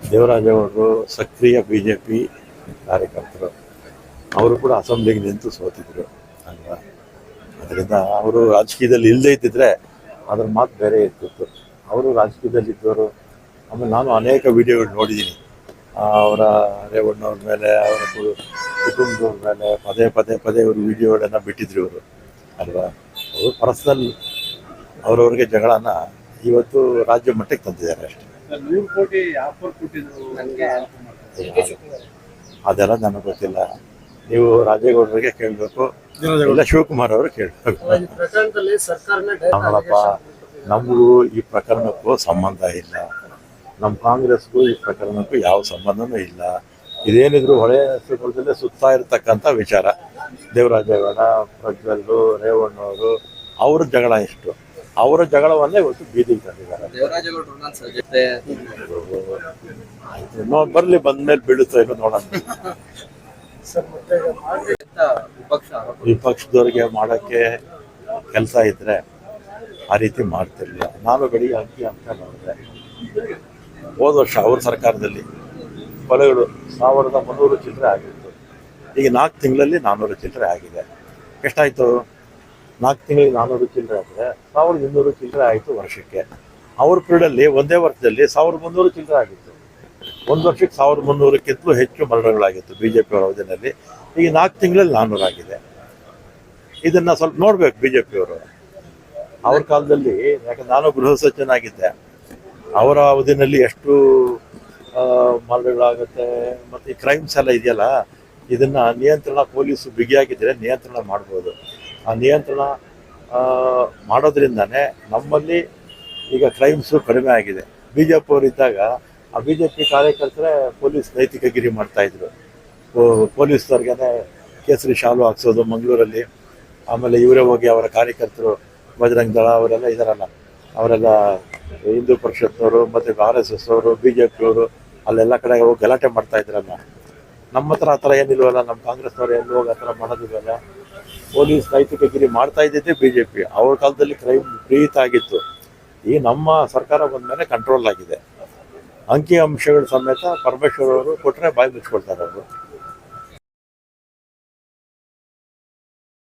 ದೇವರಾಜಗೌಡರು ಸಕ್ರಿಯ B J P ಕಾರ್ಯಕರ್ತರು. ಅವರು ಕೂಡ ಅಸೆಂಬ್ಲಿಗೆ ನಿಂತು ಸೋತಿದ್ರು ಅಲ್ವಾ? ಅದರಿಂದ ಅವರು ರಾಜಕೀಯದಲ್ಲಿ ಇಲ್ಲದೇ ಇದ್ದಿದ್ರೆ ಅದ್ರ ಮಾತು ಬೇರೆ ಇರ್ತಿತ್ತು. ಅವರು ರಾಜಕೀಯದಲ್ಲಿ ಇದ್ದವರು, ಆಮೇಲೆ ನಾನು ಅನೇಕ ವಿಡಿಯೋಗಳು ನೋಡಿದ್ದೀನಿ. ಅವರ ರೇವಣ್ಣವ್ರ ಮೇಲೆ, ಅವರ ಕುಟುಂಬದವ್ರ ಮೇಲೆ ಪದೇ ಪದೇ ಪದೇ ಅವರು ವಿಡಿಯೋಗಳನ್ನ ಬಿಟ್ಟಿದ್ರು ಇವರು, ಅಲ್ವಾ? ಅವರು ಪರ್ಸನಲ್ ಅವ್ರವ್ರಿಗೆ ಜಗಳನ ಇವತ್ತು ರಾಜ್ಯ ಮಟ್ಟಕ್ಕೆ ತಂದಿದ್ದಾರೆ ಅಷ್ಟೇ. ನೂರು ಕೋಟಿ ಆಫರ್ ಕೊಟ್ಟಿದ್ರು ಅದೆಲ್ಲ ನನಗೆ ಗೊತ್ತಿಲ್ಲ. ನೀವು ರಾಜೇಗೌಡರಿಗೆ ಕೇಳಬೇಕು. ಇಲ್ಲ ಶಿವಕುಮಾರ್ ಅವರು ಕೇಳಬೇಕು. ನೋಡಪ್ಪ ನಮಗೂ ಈ ಪ್ರಕರಣಕ್ಕೂ ಸಂಬಂಧ ಇಲ್ಲ. ನಮ್ಮ ಕಾಂಗ್ರೆಸ್ಗೂ ಈ ಪ್ರಕರಣಕ್ಕೂ ಯಾವ ಸಂಬಂಧನೂ ಇಲ್ಲ. ಇದೇನಿದ್ರು ಹೊಳೆ ನರಸೀಪುರದಲ್ಲೇ ಸುತ್ತಾ ಇರತಕ್ಕಂಥ ವಿಚಾರ. ದೇವರಾಜೇಗೌಡ ಪ್ರಜ್ವಲ್ಲು ರೇವಣ್ಣವರು ಅವ್ರ ಜಗಳ ಎಷ್ಟು? ಅವರ ಜಗಳವನ್ನೇ ಇವತ್ತು ಬೀದಿಗೆ ತಂದಿದ್ದಾರೆ ದೇವರಾಜಗೌಡರು ನನ್ನ ಸರ್ ಜೊತೆ ಆಯ್ತು ನೋ ಬರ್ಲಿ ಬಂದ್ಮೇಲೆ ಬೀಳುತ್ತೆ ನೋಡೋಣ. ವಿಪಕ್ಷದವ್ರಿಗೆ ಮಾಡೋಕ್ಕೆ ಕೆಲಸ ಇದ್ರೆ ಆ ರೀತಿ ಮಾಡ್ತಿರ್ಲಿಲ್ಲ. ನಾನು ಬೆಳಿಗ್ಗೆ ಅಂಕಿ ಅಂತ ನೋಡಿದೆ. ಹೋದ ವರ್ಷ ಅವ್ರ ಸರ್ಕಾರದಲ್ಲಿ ಕೊಲೆಗಳು ಸಾವಿರದ ಮುನ್ನೂರು ಚಿಲ್ಲರೆ ಆಗಿತ್ತು. ಈಗ ನಾಲ್ಕು ತಿಂಗಳಲ್ಲಿ ನಾನ್ನೂರು ಚಿಲ್ಲರೆ ಆಗಿದೆ. ಎಷ್ಟಾಯಿತು? ನಾಲ್ಕು ತಿಂಗಳಿಗೆ ನಾನ್ನೂರು ಚಿಲ್ಲರೆ ಆದರೆ ಸಾವಿರದ ಇನ್ನೂರು ಚಿಲ್ಲರೆ ಆಯಿತು ವರ್ಷಕ್ಕೆ. ಅವ್ರ ಪೀರಿಯಡಲ್ಲಿ ಒಂದೇ ವರ್ಷದಲ್ಲಿ ಸಾವಿರದ ಮುನ್ನೂರು ಚಿಲ್ಲರೆ ಆಗಿತ್ತು. ಒಂದು ವರ್ಷಕ್ಕೆ ಸಾವಿರದ ಮುನ್ನೂರಕ್ಕಿಂತಲೂ ಹೆಚ್ಚು ಮರಣಗಳಾಗಿತ್ತು ಬಿ ಜೆ ಪಿ ಅವರ ಅವಧಿಯಲ್ಲಿ ಈಗ ನಾಲ್ಕು ತಿಂಗಳಲ್ಲಿ ನಾನ್ನೂರು ಆಗಿದೆ. ಇದನ್ನ ಸ್ವಲ್ಪ ನೋಡಬೇಕು ಬಿ ಜೆ ಪಿಯವರು ಅವ್ರ ಕಾಲದಲ್ಲಿ, ಯಾಕಂದ್ರೆ ನಾನು ಗೃಹ ಸಚಿವನಾಗಿದ್ದೆ. ಅವರ ಅವಧಿನಲ್ಲಿ ಎಷ್ಟು ಮರಣಗಳಾಗುತ್ತೆ, ಮತ್ತು ಈ ಕ್ರೈಮ್ಸ್ ಎಲ್ಲ ಇದೆಯಲ್ಲ? ಇದನ್ನು ನಿಯಂತ್ರಣ ಪೊಲೀಸು ಬಿಗಿಯಾಗಿದ್ದರೆ ನಿಯಂತ್ರಣ ಮಾಡ್ಬೋದು. ಆ ನಿಯಂತ್ರಣ ಮಾಡೋದ್ರಿಂದನೇ ನಮ್ಮಲ್ಲಿ ಈಗ ಕ್ರೈಮ್ಸು ಕಡಿಮೆ ಆಗಿದೆ. ಬಿ ಜೆ ಪಿ ಇದ್ದಾಗ, ಆ ಬಿ ಜೆ ಪಿ ಕಾರ್ಯಕರ್ತರೇ ಪೊಲೀಸ್ ನೈತಿಕಗಿರಿ ಮಾಡ್ತಾಯಿದ್ರು ಪೊಲೀಸ್ನವ್ರಿಗೇ ಕೇಸರಿ ಶಾಲು ಹಾಕ್ಸೋದು ಮಂಗಳೂರಲ್ಲಿ, ಆಮೇಲೆ ಇವರೇ ಹೋಗಿ ಅವರ ಕಾರ್ಯಕರ್ತರು, ಬಜರಂಗ್ ದಳ ಅವರೆಲ್ಲ ಇದಾರಲ್ಲ, ಅವರೆಲ್ಲ ಹಿಂದೂ ಪರಿಷತ್ನವರು, ಮತ್ತು ಆರ್ ಎಸ್ ಎಸ್ ಅವರು ಬಿ ಜೆ ಪಿಯವರು ಅಲ್ಲೆಲ್ಲ ಕಡೆ ಹೋಗಿ ಗಲಾಟೆ ಮಾಡ್ತಾ ಇದ್ರಲ್ಲ. ನಮ್ಮ ಹತ್ರ ಆ ಥರ ಏನಿಲ್ವಲ್ಲ, ನಮ್ಮ ಕಾಂಗ್ರೆಸ್ನವ್ರು ಎಲ್ಲಿ ಹೋಗಿ ಆ ಥರ ಮಾಡೋದಿಲ್ವಲ್ಲ. ಪೊಲೀಸ್ ನೈತಿಕಗಿರಿ ಮಾಡ್ತಾ ಇದ್ದಿದ್ದೆ ಬಿ ಜೆ ಪಿ ಅವ್ರ ಕಾಲದಲ್ಲಿ ಕ್ರೈಮ್ ಪ್ರೀತ ಆಗಿತ್ತು. ಈ ನಮ್ಮ ಸರ್ಕಾರ ಬಂದ ಮೇಲೆ ಕಂಟ್ರೋಲ್ ಆಗಿದೆ. ಅಂಕಿ ಅಂಶಗಳ ಸಮೇತ ಪರಮೇಶ್ವರ್ ಅವರು ಕೊಟ್ಟರೆ ಬಾಯಿ ಮುಚ್ಕೊಳ್ತಾರೆ ಅವರು.